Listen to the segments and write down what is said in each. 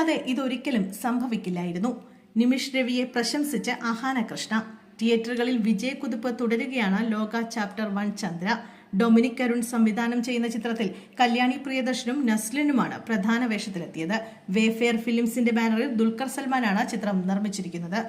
ഇല്ലാതെ ഇതൊരിക്കലും സംഭവിക്കില്ലായിരുന്നു. നിമിഷ് രവിയെ പ്രശംസിച്ച് അഹാന കൃഷ്ണ തിയേറ്ററുകളിൽ വിജയക്കുതിപ്പ് തുടരുകയാണ് Lokah chapter one Chandra. Dominic Arun സംവിധാനം ചെയ്യുന്ന ചിത്രത്തിൽ കല്യാണി പ്രിയദർശനും നസ്ലിനുമാണ് പ്രധാന വേഷത്തിലെത്തിയത്. വേഫെയർ ഫിലിംസിന്റെ ബാനറിൽ ദുൽഖർ സൽമാനാണ് ചിത്രം നിർമ്മിച്ചിരിക്കുന്നത്.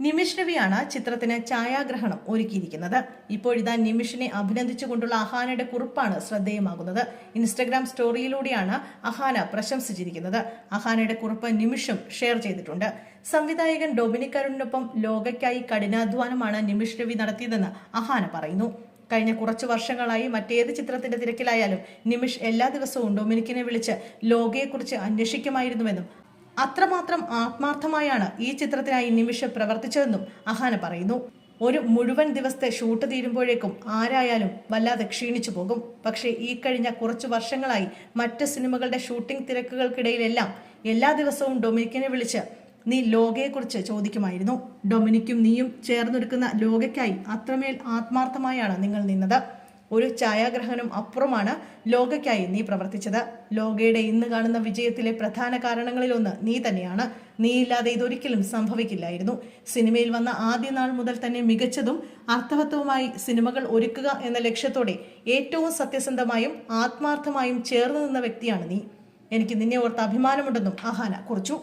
നിമിഷ് രവിയാണ് ചിത്രത്തിന് ഛായാഗ്രഹണം ഒരുക്കിയിരിക്കുന്നത്. ഇപ്പോഴിതാ നിമിഷിനെ അഭിനന്ദിച്ചുകൊണ്ടുള്ള അഹാനയുടെ കുറിപ്പാണ് ശ്രദ്ധേയമാകുന്നത്. ഇൻസ്റ്റഗ്രാം സ്റ്റോറിയിലൂടെയാണ് അഹാന പ്രശംസിച്ചിരിക്കുന്നത്. അഹാനയുടെ കുറിപ്പ് നിമിഷും ഷെയർ ചെയ്തിട്ടുണ്ട്. സംവിധായകൻ ഡൊമിനിക് അരുണിനൊപ്പം ലോകയ്ക്കായി കഠിനാധ്വാനമാണ് നിമിഷ് രവി നടത്തിയതെന്ന് അഹാന പറയുന്നു. കഴിഞ്ഞ കുറച്ചു വർഷങ്ങളായി മറ്റേത് ചിത്രത്തിന്റെ തിരക്കിലായാലും നിമിഷ് എല്ലാ ദിവസവും ഡൊമിനിക്കിനെ വിളിച്ച് ലോകയെക്കുറിച്ച് അന്വേഷിക്കുമായിരുന്നുവെന്നും അത്രമാത്രം ആത്മാർത്ഥമായാണ് ഈ ചിത്രത്തിനായി നിമിഷം പ്രവർത്തിച്ചതെന്നും അഹാന പറയുന്നു. ഒരു മുഴുവൻ ദിവസത്തെ ഷൂട്ട് തീരുമ്പോഴേക്കും ആരായാലും വല്ലാതെ ക്ഷീണിച്ചു പോകും. പക്ഷേ ഈ കഴിഞ്ഞ കുറച്ചു വർഷങ്ങളായി മറ്റ് സിനിമകളുടെ ഷൂട്ടിംഗ് തിരക്കുകൾക്കിടയിലെല്ലാം എല്ലാ ദിവസവും ഡൊമിനിക്കിനെ വിളിച്ച് നീ ലോകയെക്കുറിച്ച് ചോദിക്കുമായിരുന്നു. ഡൊമിനിക്കും നീയും ചേർന്നൊരുക്കുന്ന ലോകയ്ക്കായി അത്രമേൽ ആത്മാർത്ഥമായാണ് നിങ്ങൾ നിന്നത്. ഒരു ഛായാഗ്രഹണം അപ്പുറമാണ് ലോകയ്ക്കായി നീ പ്രവർത്തിച്ചത്. ലോകയുടെ ഇന്ന് കാണുന്ന വിജയത്തിലെ പ്രധാന കാരണങ്ങളിലൊന്ന് നീ തന്നെയാണ്. നീ ഇല്ലാതെ ഇതൊരിക്കലും സംഭവിക്കില്ലായിരുന്നു. സിനിമയിൽ വന്ന ആദ്യ നാൾ മുതൽ തന്നെ മികച്ചതും അർത്ഥവത്വവുമായി സിനിമകൾ ഒരുക്കുക എന്ന ലക്ഷ്യത്തോടെ ഏറ്റവും സത്യസന്ധമായും ആത്മാർത്ഥമായും ചേർന്ന് നിന്ന വ്യക്തിയാണ് നീ. എനിക്ക് നിന്നെ ഓർത്ത് അഭിമാനമുണ്ടെന്നും അഹാന കുറിച്ചു.